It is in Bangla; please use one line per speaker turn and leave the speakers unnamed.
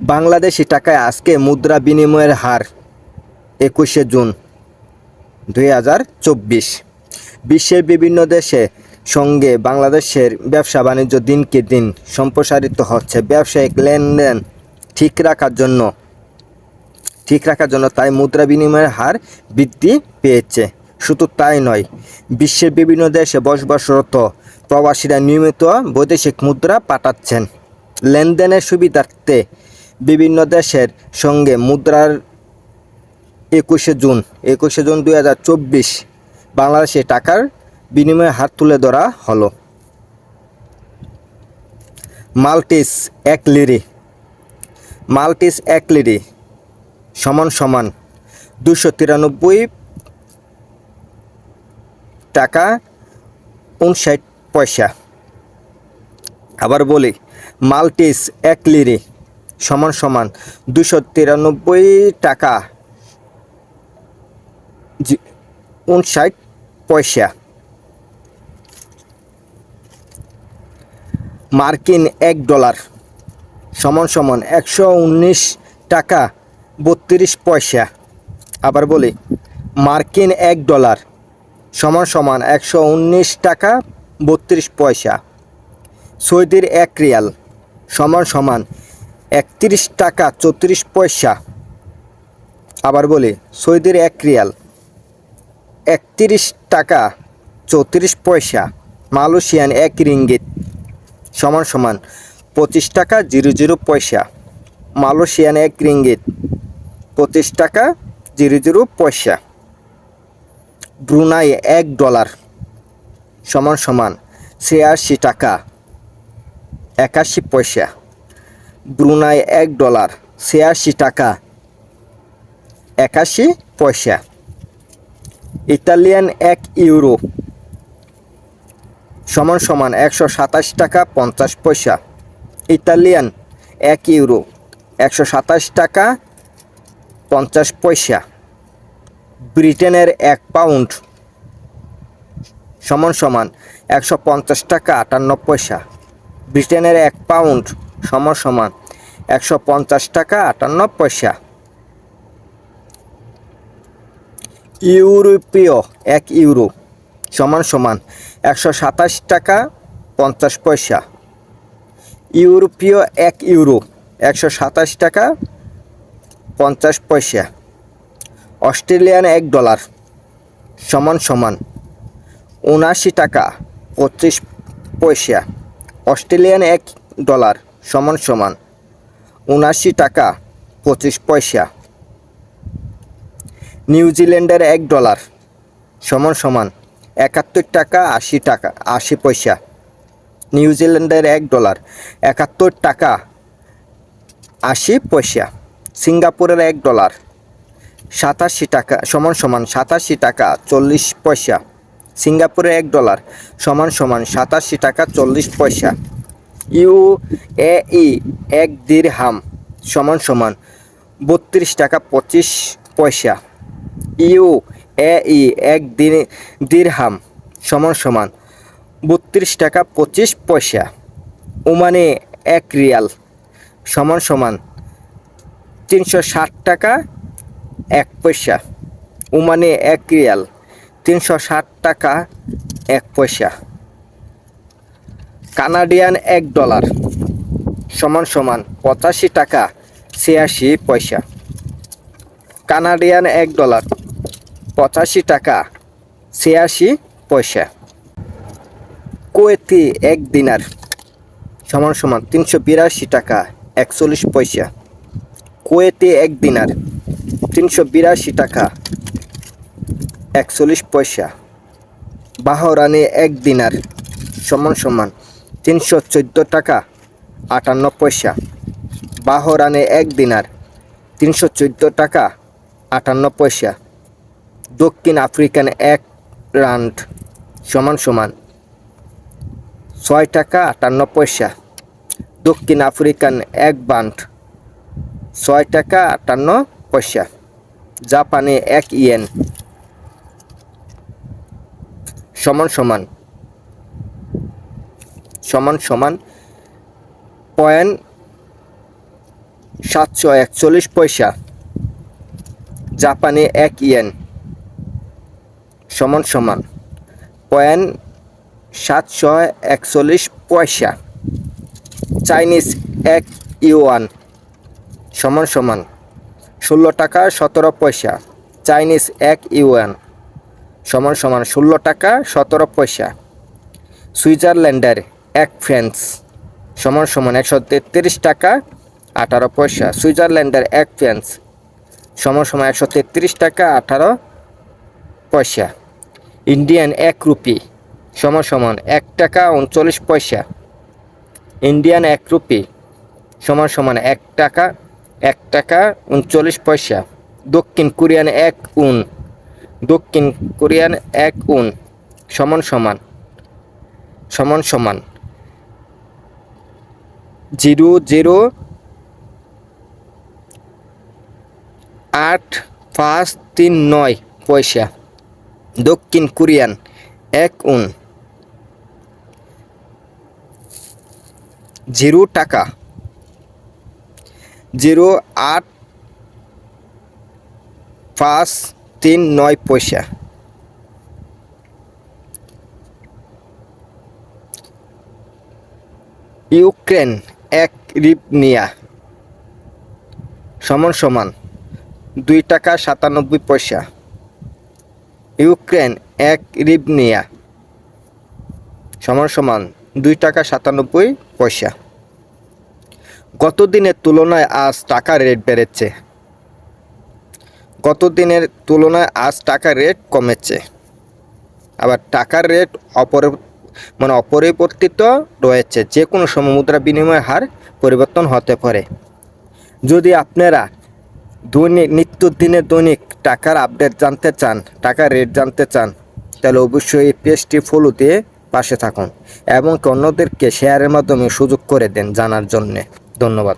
বাংলাদেশি টাকায় আজকে মুদ্রা বিনিময়ের হার একুশে জুন দুই হাজার চব্বিশ। বিশ্বের বিভিন্ন দেশে সঙ্গে বাংলাদেশের ব্যবসা বাণিজ্য দিনকে দিন সম্প্রসারিত হচ্ছে। ব্যবসায়িক লেনদেন ঠিক রাখার জন্য, ঠিক রাখার জন্য তাই মুদ্রা বিনিময়ের হার বৃদ্ধি পেয়েছে। শুধু তাই নয়, বিশ্বের বিভিন্ন দেশে বসবাসরত প্রবাসীরা নিয়মিত বৈদেশিক মুদ্রা পাঠাচ্ছেন। লেনদেনের সুবিধার্থে বিভিন্ন দেশের সঙ্গে মুদ্রার একুশে জুন একুশে জুন দুই হাজার চব্বিশ বাংলাদেশে টাকার বিনিময়ে হার তুলে ধরা হলো। মাল্টিস এক লিরি। মাল্টিস এক লিরি সমান সমান দুশো তিরানব্বই টাকা উনষাট পয়সা। আবার বলি, মাল্টিস এক লিরি সমান সমান দুশো তিরানব্বই টাকা। উনষাট পয়সা। মার্কিন এক ডলার সমান সমান একশো উনিশ টাকা, বত্রিশ পয়সা। আবার বলি, মার্কিন এক ডলার সমান সমান একশো উনিশ টাকা, বত্রিশ পয়সা। সৌদির এক রিয়াল সমান সমান একত্রিশ টাকা চৌত্রিশ পয়সা। আবার বলি, সৌদির এক রিয়াল, একত্রিশ টাকা চৌত্রিশ পয়সা, মালয়েশিয়ান এক রিঙ্গিত, সমান সমান পঁচিশ টাকা জিরো জিরো পয়সা, মালয়েশিয়ান এক রিঙ্গিত, পঁচিশ টাকা জিরো জিরো পয়সা। ব্রুনাই এক ডলার, সমান সমান ছিয়াশি টাকা, একাশি পয়সা। ব্রুনাই এক ডলার, ছিয়াশি টাকা, একাশি পয়সা। ইতালিয়ান এক ইউরো, সমান সমান একশো সাতাশ টাকা পঞ্চাশ পয়সা। ইতালিয়ান এক ইউরো, একশো সাতাশ টাকা পঞ্চাশ পয়সা। ব্রিটেনের এক পাউন্ড, সমান সমান একশো পঞ্চাশ টাকা আটান্ন পয়সা। ব্রিটেনের এক পাউন্ড, সমান সমান একশো পঞ্চাশ টাকা আটান্ন পয়সা। ইউরোপীয়, এক ইউরো, সমান সমান একশো সাতাশ টাকা পঞ্চাশ পয়সা। ইউরোপীয়, এক ইউরো, একশো সাতাশ টাকা পঞ্চাশ পয়সা। অস্ট্রেলিয়ান, এক ডলার, সমান সমান উনাশি টাকা পঁচিশ পয়সা। অস্ট্রেলিয়ান, এক ডলার, সমান সমান উনাশি টাকা, পঁচিশ পয়সা। নিউজিল্যান্ডের এক ডলার, সমান সমান একাত্তর টাকা আশি টাকা, আশি পয়সা। নিউজিল্যান্ডের এক ডলার, একাত্তর টাকা, আশি পয়সা। সিঙ্গাপুরের এক ডলার, সাতাশি টাকা, সমান সমান সাতাশি টাকা, চল্লিশ পয়সা। সিঙ্গাপুরের এক ডলার, সমান সমান সাতাশি টাকা, চল্লিশ পয়সা। ইউ এ ই, এক দিরহাম সমান সমান বত্রিশ টাকা পঁচিশ পয়সা। ইউ এ ই, এক দিন দিরহাম সমান সমান বত্রিশ টাকা পঁচিশ পয়সা। ওমানে এক রিয়াল সমান সমান তিনশো ষাট টাকা এক পয়সা। ওমানে এক রিয়াল তিনশো ষাট টাকা এক পয়সা। কানাডিয়ান এক ডলার, সমান সমান পঁচাশি টাকা ছিয়াশি পয়সা। কানাডিয়ান এক ডলার, পঁচাশি টাকা ছিয়াশি পয়সা। কুয়েতি এক দিনার, সমান সমান তিনশো বিরাশি টাকা একচল্লিশ পয়সা। কুয়েতে এক দিনার, তিনশো বিরাশি টাকা একচল্লিশ পয়সা। বাহরানে এক দিনার, সমান সমান তিনশো চোদ্দ টাকা, আটান্ন পয়সা। বাহরানে এক দিনার, তিনশো চোদ্দ টাকা, আটান্ন পয়সা। দক্ষিণ আফ্রিকান এক রান্ড সমান সমান, ছয় টাকা, আটান্ন পয়সা। দক্ষিণ আফ্রিকান এক বান্ড ছয় টাকা, আটান্ন পয়সা। জাপানে এক ইয়েন, সমান সমান। সমান সমান পয়েন্ট সাতশো একচল্লিশ পয়সা। জাপানি এক ইয়েন সমান সমান পয়েন্ট সাতশো একচল্লিশ পয়সা। চাইনিজ এক ইউয়ান সমান সমান ষোলো টাকা সতেরো পয়সা। চাইনিজ এক ইউয়ান সমান সমান ষোলো টাকা সতেরো পয়সা। সুইজারল্যান্ডের এক ফ্রেন্স সমান সমান একশো তেত্রিশ টাকা, আঠারো পয়সা। সুইজারল্যান্ডের এক ফ্রেন্স সমান সমান একশো তেত্রিশ টাকা, আঠারো পয়সা। ইন্ডিয়ান এক রুপি। সমান সমান এক টাকা, উনচল্লিশ পয়সা। ইন্ডিয়ান এক রুপি। সমান সমান এক টাকা এক টাকা, উনচল্লিশ পয়সা। দক্ষিণ কোরিয়ান এক উন। দক্ষিণ কোরিয়ান এক উন। সমান সমান। সমান সমান। জিরো জিরো আট পাঁচ তিন নয় পয়সা। দক্ষিণ কোরিয়ান এক উন। জিরো টাকা। জিরো আট পাঁচ তিন নয় পয়সা। ইউক্রেন এক রিপ নিয়া। সমান সমান দুই টাকা সাতানব্বই পয়সা। ইউক্রেন এক রিপ নিয়া। সমান সমান দুই টাকা সাতানব্বই পয়সা। গত দিনের তুলনায় আজ টাকার রেট বেড়েছে। গত দিনের তুলনায় আজ টাকার রেট কমেছে। আবার টাকার রেট অপর মানে অপরিবর্তিত রয়েছে। যে কোনো সময় মুদ্রা বিনিময় হার পরিবর্তন হতে পারে। যদি আপনারা দৈনিক নিত্যদিনে দৈনিক টাকার আপডেট জানতে চান, টাকার রেট জানতে চান, তাহলে অবশ্যই এই পেজটি ফলো দিয়ে পাশে থাকুন এবং অন্যদেরকে শেয়ারের মাধ্যমে সুযোগ করে দেন জানার জন্যে। ধন্যবাদ।